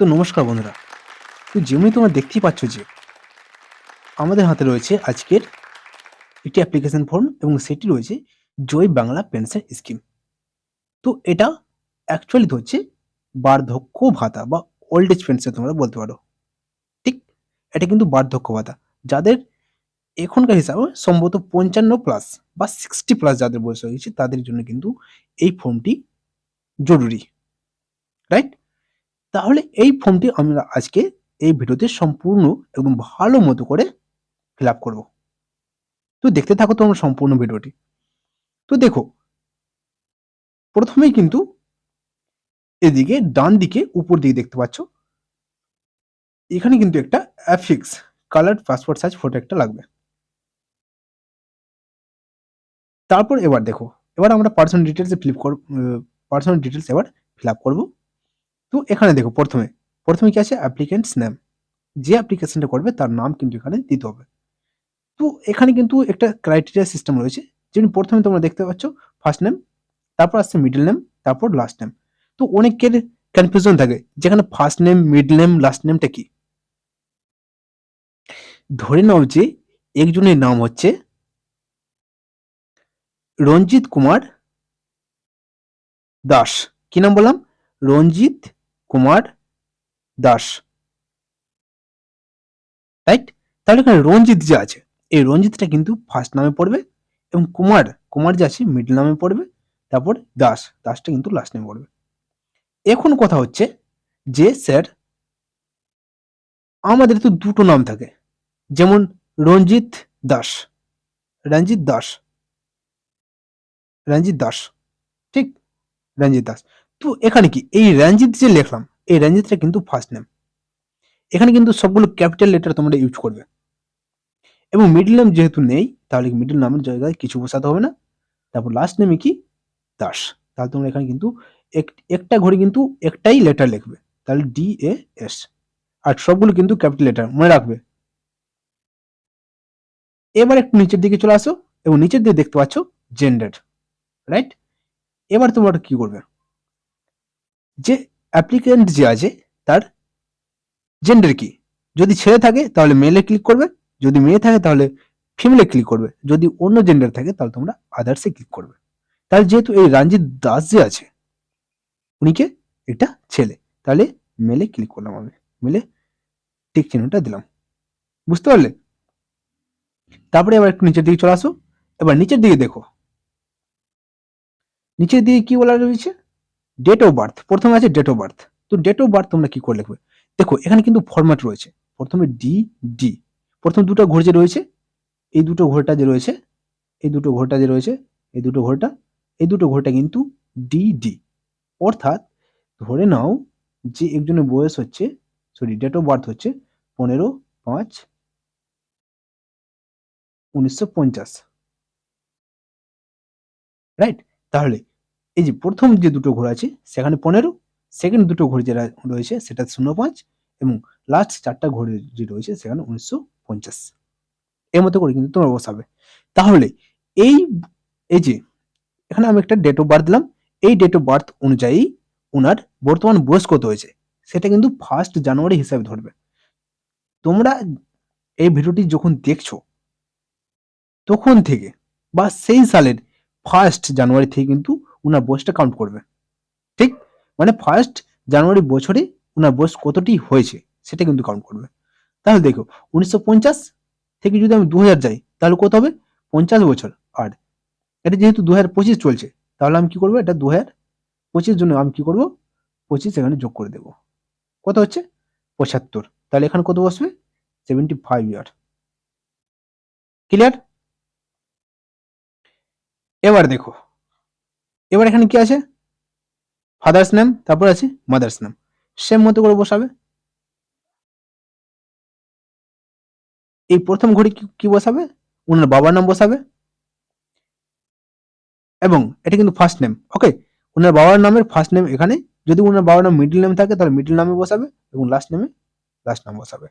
তো নমস্কার বন্ধুরা। তো যেমনি তোমরা দেখতেই পাচ্ছ যে, আমাদের হাতে রয়েছে আজকের একটি অ্যাপ্লিকেশন ফর্ম এবং সেটি রয়েছে জয় বাংলা পেনশন স্কিম তো এটা অ্যাকচুয়ালি হচ্ছে বার্ধক্য ভাতা বা ওল্ড এজ পেনশন তোমরা বলতে পারো। ঠিক? এটা কিন্তু বার্ধক্য ভাতা। যাদের এখনকার হিসাবে সম্ভবত পঞ্চান্ন প্লাস বা সিক্সটি প্লাস যাদের বয়স হয়ে গেছে তাদের জন্য কিন্তু এই ফর্মটি জরুরি। রাইট তাহলে এই ফর্মটি আমরা আজকে এই ভিডিওতে সম্পূর্ণ একদম ভালো মতো করে ফিল আপ করব। তো দেখতে থাকো তোমরা সম্পূর্ণ ভিডিওটি। তো দেখো, প্রথমেই কিন্তু এদিকে ডান দিকে উপর দিকে দেখতে পাচ্ছ, এখানে কিন্তু একটা affix colour passport size photo একটা লাগবে। তারপর এবার দেখো, এবার আমরা পার্সোনাল ডিটেলসে ফিল করব পার্সোনাল ডিটেলস এবার ফিল আপ করব। তো এখানে দেখো প্রথমে প্রথমে কি আছে? অ্যাপ্লিকেন্টস নেম যে অ্যাপ্লিকেশনটা করবে তার নাম কিন্তু এখানে দিতে হবে। তো এখানে কিন্তু একটা ক্রাইটেরিয়া সিস্টেম রয়েছে, যেমন প্রথমে তোমরা দেখতে পাচ্ছ ফার্স্ট নেম তারপর আসছে মিডল নেম তারপর লাস্ট নেম তো অনেকের কনফিউশন থাকে, যেখানে first name middle name last নেমটা কি? ধরে নাও যে একজনের নাম হচ্ছে রঞ্জিত কুমার দাস। কি নাম বললাম? রঞ্জিত কুমার দাস। রাইট তাহলে এখানে রঞ্জিত যে আছে, এই রঞ্জিতটা কিন্তু ফার্স্ট নামে পড়বে এবং কুমার কুমার যে আছে মিডল নামে পড়বে, তারপর দাস, দাসটা কিন্তু লাস্ট নামে পড়বে। এখন কথা হচ্ছে যে, স্যার, আমাদের তো দুটো নাম থাকে, যেমন রঞ্জিত দাস রঞ্জিত দাস রঞ্জিত দাস, ঠিক? রঞ্জিত দাস। তো এখানে কি? এই রঞ্জিত যে লিখলাম, এই রঞ্জিতটা কিন্তু ফার্স্ট নেম এখানে কিন্তু সবগুলো ক্যাপিটাল লেটার তোমরা ইউজ করবে। এবং মিডল নেম যেহেতু নেই, তাহলে মিডল নামের জায়গায় কিছু বসাতে হবে না? তারপর লাস্ট নেমে কি? দাস। তাহলে তোমরা এখানে কিন্তু একটা ঘরে কিন্তু একটাই লেটার লিখবে। তাহলে ডি এ এস আর সবগুলো কিন্তু ক্যাপিটাল লেটার মনে রাখবে। এবার একটু নিচের দিকে চলে আসো এবং নিচের দিকে দেখতে পাচ্ছ জেন্ডার রাইট এবার তোমরা কি করবে? যে অ্যাপ্লিকেন্ট যে আছে, তার জেন্ডার কি? যদি ছেলে থাকে, তাহলে মেলে ক্লিক করবে। যদি মেয়ে থাকে, তাহলে ফিমেলে ক্লিক করবে। যদি অন্য জেন্ডার থাকে, তাহলে তোমরা আদার্সে ক্লিক করবে। তাহলে যেহেতু এই রঞ্জিত দাস যে আছে উনিকে এটা ছেলে। তাহলে মেলে ক্লিক করলাম আমি। মেলে টিক চিহ্নটা দিলাম। বুঝতে পারলে? তারপরে এবার একটু নিচের দিকে চলে আসো। এবার নিচের দিকে দেখো। নিচের দিকে কি বলা রয়েছে? ডেট অফ বার্থ প্রথমে আছে ডেট অফ বার্থ তো ডেট অফ বার্থ তোমরা কি করে লিখবে? দেখো, এখানে কিন্তু ফরম্যাট রয়েছে, প্রথমে ডি ডি প্রথম দুটো ঘর যে রয়েছে, এই দুটো ঘরটা যে রয়েছে, এই দুটো ঘরটা যে রয়েছে, এই দুটো ঘরটা এই দুটো ঘরটা কিন্তু ডি ডি অর্থাৎ ধরে নাও যে একজনের বয়স হচ্ছে সরি ডেট অফ বার্থ হচ্ছে পনেরো পাঁচ উনিশশো রাইট তাহলে এই যে প্রথম যে দুটো ঘোড়া আছে, সেখানে পনেরো সেকেন্ড দুটো ঘড়ি যেটা রয়েছে সেটা শূন্য পাঁচ এবং লাস্ট চারটা ঘড়ি যে রয়েছে সেখানে উনিশশো পঞ্চাশ। এর মতো করে কিন্তু তোমরা বসাবে। তাহলে এই এই যে এখানে আমি একটা ডেট অফ বার্থ দিলাম। এই ডেট অফ বার্থ অনুযায়ী ওনার বর্তমান বয়স কত হয়েছে, সেটা কিন্তু ফার্স্ট জানুয়ারি হিসাবে ধরবে। তোমরা এই ভিডিওটি যখন দেখছ, তখন থেকে বা সেই সালের ফার্স্ট জানুয়ারি থেকে কিন্তু ওনার বয়সটা কাউন্ট করবে। ঠিক? মানে ফার্স্ট জানুয়ারি বছরে ওনার বয়স কতটি হয়েছে, সেটা কিন্তু কাউন্ট করবে। তাহলে দেখো, উনিশশো পঞ্চাশ থেকে যদি আমি দু হাজার যাই, তাহলে কত হবে? পঞ্চাশ বছর। আর এটা যেহেতু দু চলছে, তাহলে আমি কি করব? এটা দু হাজার পঁচিশ জন্য আমি কি করব? পঁচিশ এখানে যোগ করে দেব। কত হচ্ছে? পঁচাত্তর। তাহলে এখানে কত বসবে? Seventy five year. ক্লিয়ার এবার দেখো এবার এখানে কি আছে? ফাদার্স নেম তারপর আছে মাদার্স নেম সেম মতো করে বসাবে। এই প্রথম ঘড়ি কি বসাবে? ওনার বাবার নাম বসাবে। এবং এটা কিন্তু ফার্স্ট নেম ওকে ওনার বাবার নামের ফার্স্ট নেম এখানে। যদি ওনার বাবার নাম মিডল নেম থাকে, তাহলে মিডল নামে বসাবে এবং লাস্ট নেমে লাস্ট নাম বসাবে।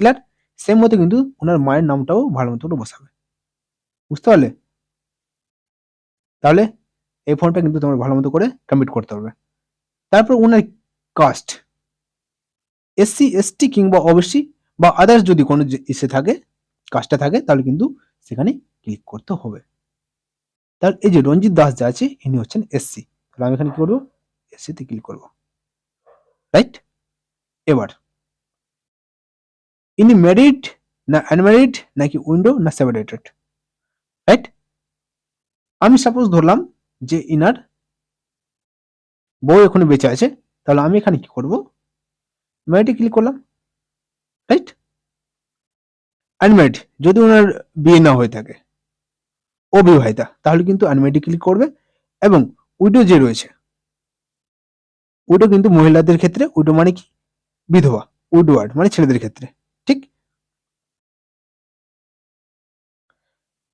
ক্লিয়ার সেম মতো কিন্তু ওনার মায়ের নামটাও ভালো মতো বসাবে। বুঝতে পারলে? তাহলে এই ফর্মটা কিন্তু তোমার ভালো মতো করে কমপ্লিট করতে হবে। তারপর ওনার কাস্ট এসসি এসটি কিংবা ওবিসি বা আদার্স যদি কোনো ইসে থাকে কাজটা থাকে, তাহলে কিন্তু সেখানে ক্লিক করতে হবে। তাহলে এই যে রঞ্জিত দাস যা আছে, ইনি হচ্ছেন এসসি তাহলে আমি এখানে কি করব? এসসিতে ক্লিক করব। রাইট এবার, ইনি ম্যারিড না আনম্যারিড নাকি উইন্ডো না সেপারেটেড রাইট আমি সাপোজ ধরলাম যে ইনার বউ এখনও বেঁচে আছে, তাহলে আমি এখানে কি করব? ম্যারিডে ক্লিক করলাম রাইট আনম্যারিড যদি ওনার বিয়ে না হয়ে থাকে, অবিবাহিতা, তাহলে কিন্তু আনম্যারিডে ক্লিক করবে এবং উইডো যে রয়েছে উইডো কিন্তু মহিলাদের ক্ষেত্রে উইডো মানে কি? বিধবা উইডওয়ার্ড মানে ছেলেদের ক্ষেত্রে, ঠিক?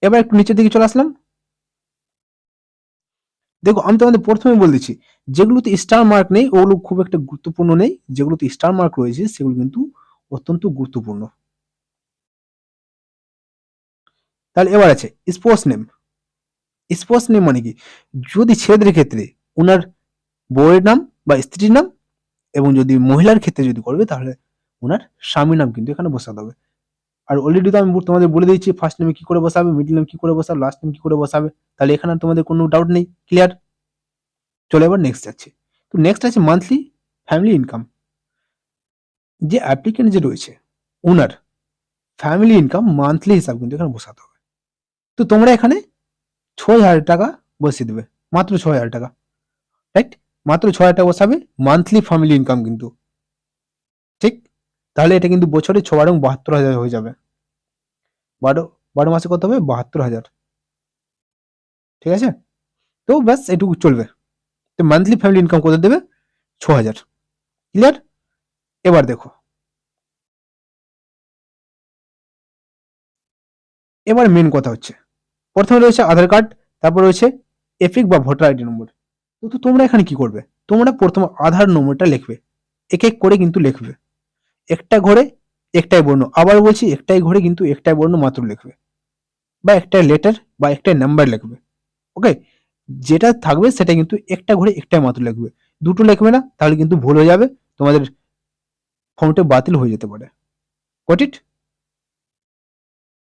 এবার একটু নিচের দিকে চলে আসলাম। দেখো, আমি তোমাদের প্রথমে বলে দিচ্ছি, যেগুলোতে স্টার মার্ক নেই, ওগুলো খুব একটা গুরুত্বপূর্ণ নেই। যেগুলোতে স্টার মার্ক রয়েছে, সেগুলো কিন্তু অত্যন্ত গুরুত্বপূর্ণ। তাহলে এবার আছে স্পোর্টস নেম স্পোর্টস নেম মানে কি? যদি ছেলেদের ক্ষেত্রে ওনার বউয়ের নাম বা স্ত্রীর নাম এবং যদি মহিলার ক্ষেত্রে যদি করবে, তাহলে ওনার স্বামীর নাম কিন্তু এখানে বসাতে হবে। আর অলরেডি তো আমি তোমাদের বলে দিয়েছি ফার্স্ট নেমে কি করে বসাবে মিডল নেম কি করে বসাবে লাস্ট নেম কি করে বসাবে, তাহলে এখানে তোমাদের কোনো ডাউট নেই ক্লিয়ার চলে এবার নেক্সট যাচ্ছে। তো নেক্সট আছে মান্থলি ফ্যামিলি ইনকাম যে অ্যাপ্লিকেন্ট যে রয়েছে ওনার ফ্যামিলি ইনকাম মান্থলি হিসাব কিন্তু এখানে বসাতে হবে। তো তোমরা এখানে ছয় হাজার টাকা বসিয়ে দেবে, মাত্র ছয় হাজার টাকা রাইট মাত্র ছয় হাজার টাকা বসাবে মান্থলি ফ্যামিলি ইনকাম কিন্তু। ঠিক? তাহলে এটা কিন্তু বছরে ছ বারো বাহাত্তর হাজার হয়ে যাবে। বারো বারো মাসে কত হবে? বাহাত্তর হাজার। ঠিক আছে? তো ব্যাস, এটুকু চলবে। তো মান্থলি ফ্যামিলি ইনকাম কত দেবে? ছ হাজার। ক্লিয়ার এবার দেখো। এবার মেন কথা হচ্ছে। প্রথমে রয়েছে আধার কার্ড, তারপর রয়েছে এফিক বা ভোটার আইডি নম্বর। তো তোমরা এখানে কি করবে? তোমরা প্রথমে আধার নম্বরটা লিখবে। এক এক করে কিন্তু লিখবে। একটা ঘরে একটাই বর্ণ। আবার বলছি, একটাই ঘরে কিন্তু একটাই বর্ণ মাত্র লিখবে। বা একটাই লেটার বা একটাই নাম্বার লিখবে। ওকে যেটা থাকবে সেটা কিন্তু একটা ঘরে একটাই মাত্র লিখবে। দুটো লিখবে না, তাহলে কিন্তু ভুল হয়ে যাবে। তোমাদের ফর্মটা বাতিল হয়ে যেতে পারে। গট ইট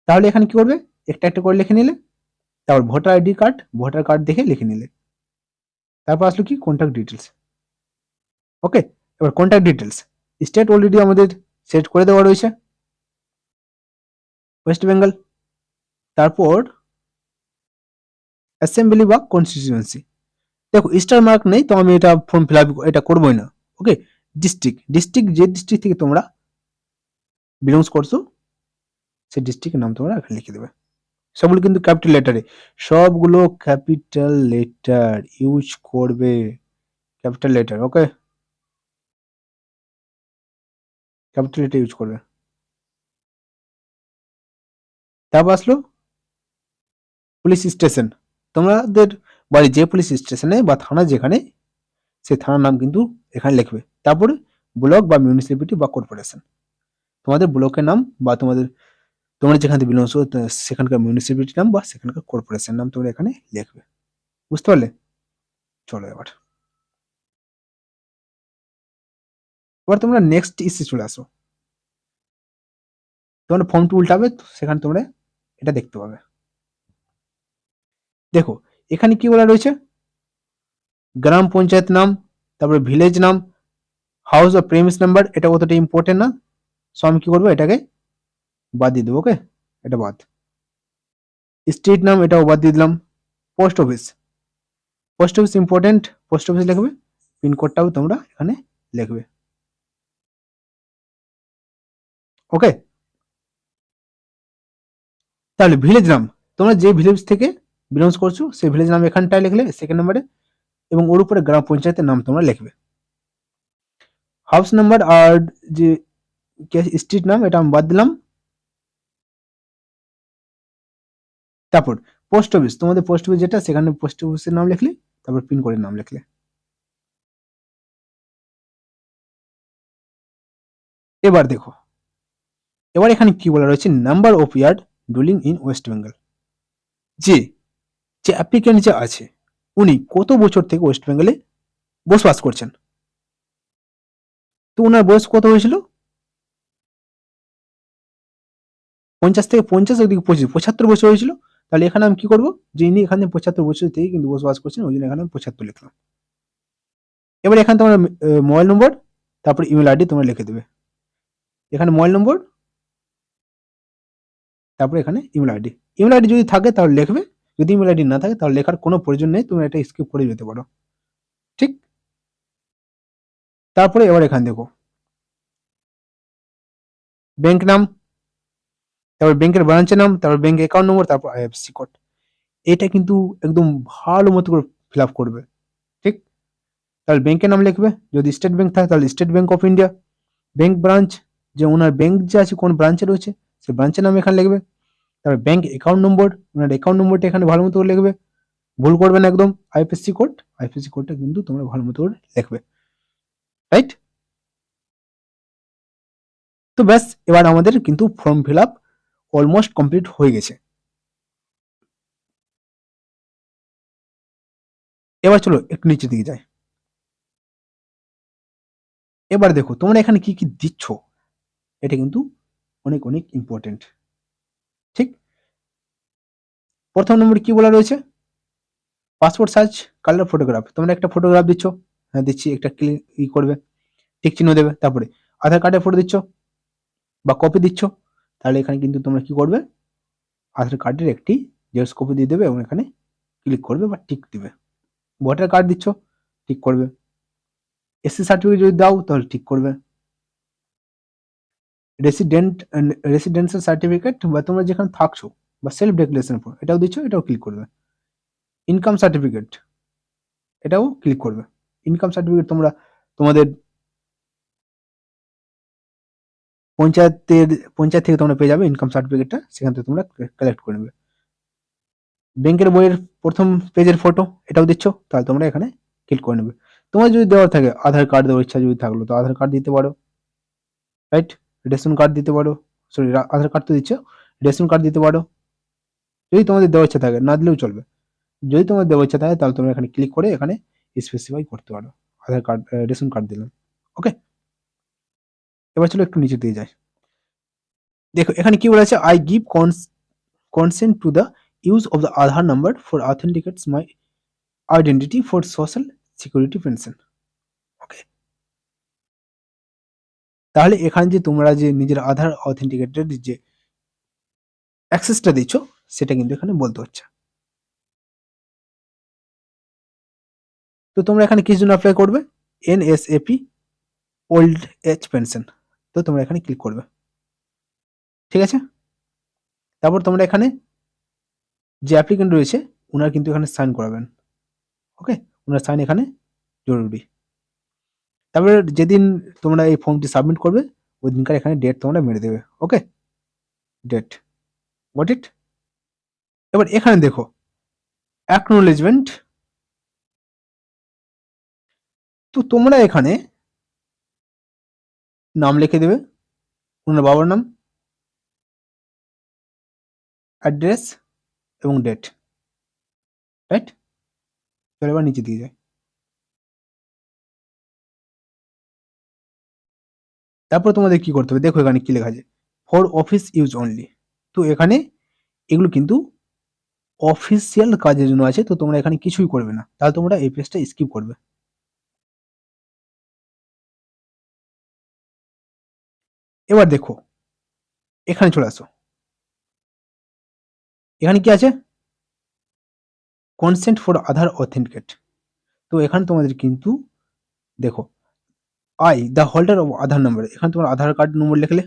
তাহলে এখানে কি করবে? একটা একটা করে লিখে নিলে। তারপর voter ID card voter card দেখে লিখে নিলে। তারপর আসলো কি? কন্ট্যাক্ট ডিটেলস ওকে এবার কন্ট্যাক্ট ডিটেলস স্টেট অলরেডি আমাদের সেট করে দেওয়া রয়েছে। ওয়েস্ট বেঙ্গল তারপর অ্যাসেম্বলি বা কনস্টিটিউয়েন্সি দেখো স্টার মার্ক নেই, তো আমি এটা ফর্ম ফিল এটা করবোই না। ওকে ডিস্ট্রিক্ট ডিস্ট্রিক্ট যে ডিস্ট্রিক্ট থেকে তোমরা বিলংস করছ, সেই ডিস্ট্রিক্টের নাম তোমরা এখানে লিখে দেবে। সবগুলো কিন্তু ক্যাপিটাল লেটারে সবগুলো ক্যাপিটাল লেটার ইউজ করবে। Capital letter okay capital letter use করবে। তারপর আসলো পুলিশ স্টেশন তোমাদের বাড়ি যে পুলিশ স্টেশনে বা থানা যেখানে, সেই থানার নাম কিন্তু এখানে লিখবে। তারপরে ব্লক বা মিউনিসিপ্যালিটি বা কর্পোরেশন তোমাদের ব্লকের নাম বা তোমাদের, তোমরা যেখান থেকে বিলংস সেখানকার মিউনিসিপ্যালিটি নাম বা সেখানকার কর্পোরেশন নাম তোমরা এখানে লিখবে। বুঝতে পারলে? চলো এবার। এবার তোমরা নেক্সট ইস্যু চলে আসো। তোমরা ফর্মটি উল্টাবে সেখানে তোমরা এটা দেখতে পাবে। দেখো, এখানে কি বলা রয়েছে? গ্রাম পঞ্চায়েত নাম, তারপরে ভিলেজ নাম হাউস অফ প্রেমিস নাম্বার এটা অতটা ইম্পর্টেন্ট না। সো আমি কি করব? এটাকে বাদ দিয়ে দেবো ওকে এটা বাদ। স্ট্রিট নাম, এটাও বাদ দিয়ে দিলাম। Post office post office important post office লিখবে পিনকোডটাও তোমরা এখানে লিখবে। ওকে তাহলে ভিলেজ নাম, তোমরা যে ভিলেজ থেকে বিলংস করছ, সেই ভিলেজ নাম এখানটায় লিখলে সেকেন্ড নাম্বারে এবং ওর উপরে গ্রাম পঞ্চায়েতের নাম তোমরা লিখবে। হাউস নাম্বার আর যে স্ট্রিট নাম, এটা আমি বাদ দিলাম। তারপর পোস্ট অফিস তোমাদের পোস্ট অফিস যেটা, সেখানে পোস্ট অফিসের নাম লিখলে, তারপর পিন কোডের নাম লিখলে। এবার দেখো এবার এখানে কি বলা রয়েছে? Number of years dwelling in West Bengal যে যে অ্যাপ্লিক্যান্ট যে আছে, উনি কত বছর থেকে ওয়েস্ট বেঙ্গলে বসবাস করছেন? তো ওনার বয়স কত হয়েছিল? পঞ্চাশ থেকে পঞ্চাশ ওদিকে পঁচিশ, পঁচাত্তর বছর হয়েছিল। তাহলে এখানে আমি কি করব? যে ইনি এখানে পঁচাত্তর বছর থেকে কিন্তু বসবাস করছেন, ওই জন্য এখানে আমি পঁচাত্তর লিখলাম। এবার এখানে তোমার মোবাইল নম্বর তারপর ইমেল আইডি তোমরা লিখে দেবে। এখানে মোবাইল নম্বর তারপর এখানে ইমেল আইডি ইমেল আইডি যদি থাকে, তাহলে লিখবে। যদি ইমেল আইডি না থাকে, তাহলে লেখার কোনো প্রয়োজন নেই, তুমি এটা স্কিপ করে যেতে পারো। ঠিক? তারপরে এবার এখানে দেখো। ব্যাংক নাম, তারপর ব্যাংকের ব্রাঞ্চের নাম, তারপর ব্যাংক অ্যাকাউন্ট নম্বর তারপর আইএফসি কোড এটা কিন্তু একদম ভালো মতো করে ফিল আপ করবে। ঠিক? তাহলে ব্যাংকের নাম লিখবে। যদি স্টেট ব্যাংক থাকে, তাহলে State Bank of India bank branch যে ওনার ব্যাংক যে আছে, কোন ব্রাঞ্চে রয়েছে সেই ব্রাঞ্চের নাম এখানে লিখবে, তারপর ব্যাংক অ্যাকাউন্ট নম্বর ওনার অ্যাকাউন্ট নম্বরটা এখানে ভালো মতো করে লিখবে। ভুল করবেন একদম আইএফএসসি কোড আইএফএসসি কোডটা কিন্তু তোমরা ভালো মতো করে লিখবে। রাইট তো ব্যাস, এবার আমাদের কিন্তু form fill up almost complete হয়ে গেছে। এবার চলো একটু নিচের দিকে যাই। এবার দেখো, তোমরা এখানে কি কি দিচ্ছ? এটা কিন্তু অনেক অনেক ইম্পর্টেন্ট ঠিক? প্রথম নম্বর কি বলা রয়েছে? পাসপোর্ট সাইজ কালার ফটোগ্রাফ তোমরা একটা ফটোগ্রাফ দিচ্ছ হ্যাঁ দিচ্ছি, একটা ক্লিক ই করবে টিক চিহ্ন দেবে, তারপরে আধার কার্ডের ফটো দিচ্ছ বা কপি দিচ্ছ, তাহলে এখানে কিন্তু তোমরা কি করবে? আধার কার্ডের একটি জেরক্স কপি দিয়ে দেবে এবং এখানে ক্লিক করবে বা টিক দিবে। ভোটার কার্ড দিচ্ছ টিক করবে। এসসি সার্টিফিকেট যদি দাও, তাহলে ঠিক করবে। রেসিডেন্ট রেসিডেন্সিয়াল সার্টিফিকেট বা তোমরা যেখানে থাকছো বা সেলফ ডেক্লারেশন ফর্ম এটাও দিচ্ছ, এটাও ক্লিক করবে। ইনকাম সার্টিফিকেট এটাও ক্লিক করবে। ইনকাম সার্টিফিকেট তোমরা, তোমাদের পঞ্চায়েতের, পঞ্চায়েত থেকে তোমরা পেয়ে যাবে ইনকাম সার্টিফিকেটটা সেখান থেকে তোমরা কালেক্ট করে নেবে। ব্যাংকের বইয়ের প্রথম পেজের ফটো এটাও দিচ্ছ, তাহলে তোমরা এখানে ক্লিক করে নেবে। তোমার যদি দেওয়ার থাকে, আধার কার্ড দেওয়ার ইচ্ছা যদি থাকল, তো আধার কার্ড দিতে পারো। রাইট রেশন কার্ড দিতে পারো সরি আধার কার্ড তো দিচ্ছ, রেশন কার্ড দিতে পারো। যদি তোমাদের দেওয়ার ইচ্ছা থাকে, না দিলেও চলবে। যদি তোমার দেওয়ার ইচ্ছা থাকে, তাহলে তোমরা এখানে ক্লিক করে এখানে স্পেসিফাই করতে পারো। আধার কার্ড রেশন কার্ড দিলাম ওকে এবার চলো একটু নিচে দিয়ে যাই। দেখো, এখানে কি বলেছে? I give consent to the use of the Aadhaar number for authenticates my identity for social security pension okay তাহলে এখানে যে তোমরা যে নিজের আধার অথেন্টিকেটেড যে অ্যাক্সেসটা দিচ্ছ, সেটা কিন্তু এখানে বলতে হচ্ছে। তো তোমরা এখানে কি জন্য অ্যাপ্লাই করবে? এনএসএপি ওল্ড এজ পেনশন তো তোমরা এখানে ক্লিক করবে। ঠিক আছে? তারপর তোমরা এখানে যে অ্যাপ্লিকেন্ট রয়েছে ওনার কিন্তু এখানে সাইন করাবেন। ওকে ওনার সাইন এখানে জরুরি। তারপরে যেদিন তোমরা এই ফর্মটি সাবমিট করবে ওই দিনকার এখানে ডেট তোমরা মেরে দেবে ওকে ডেট গট ইট এবার এখানে দেখো অ্যাকনোলেজমেন্ট তো তোমরা এখানে নাম লিখে দেবে, ওনার বাবার নাম অ্যাড্রেস এবং ডেট রাইট চলো এবার নিচে দিয়ে যায় তারপর তোমাদের কি করতে হবে? দেখো এখানে কি লেখা আছে ফর অফিস ইউজ অনলি তো এখানে এগুলো কিন্তু অফিসিয়াল কাজের জন্য আছে, তো তোমরা এখানে কিছুই করবে না। তাহলে তোমরা এই পেজটা স্কিপ করবে। এবার দেখো, এখানে চলে আসো। এখানে কি আছে? কনসেন্ট ফর আধার অথেন্টিকেট তো এখানে তোমাদের কিন্তু, দেখো I the holder of Aadhaar number এখানে তোমার আধার কার্ড নম্বর লিখলে।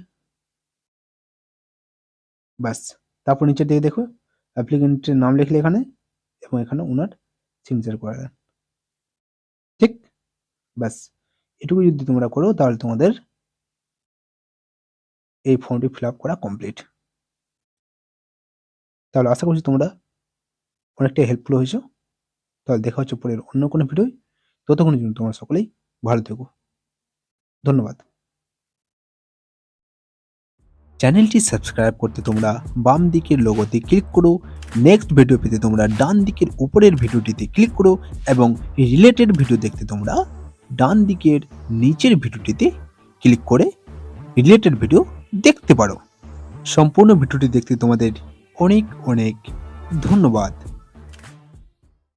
ব্যাস। তারপর নিচের দিকে দেখো। অ্যাপ্লিকেন্টের নাম লিখলে এখানে, এবং এখানে ওনার সিগনেচার করে দেন। ঠিক? ব্যাস। এটুকু যদি তোমরা করো, তাহলে তোমাদের এই ফর্মটি ফিল করা কমপ্লিট তাহলে আশা করছি তোমরা অনেকটাই হেল্পফুল হয়েছো। তাহলে দেখা হচ্ছে পরের অন্য কোনো ভিডিও ততক্ষণের জন্য তোমরা সকলেই ভালো থেকো। ধন্যবাদ। চ্যানেলটি সাবস্ক্রাইব করতে তোমরা বাম দিকের লোগোতে ক্লিক করো নেক্সট ভিডিও পেতে তোমরা ডান দিকের উপরের ভিডিওটিতে ক্লিক করো এবং রিলেটেড ভিডিও দেখতে তোমরা ডান দিকের নিচের ভিডিওটিতে ক্লিক করে রিলেটেড ভিডিও দেখতে পারো। সম্পূর্ণ ভিডিওটি দেখতে তোমাদের অনেক অনেক ধন্যবাদ।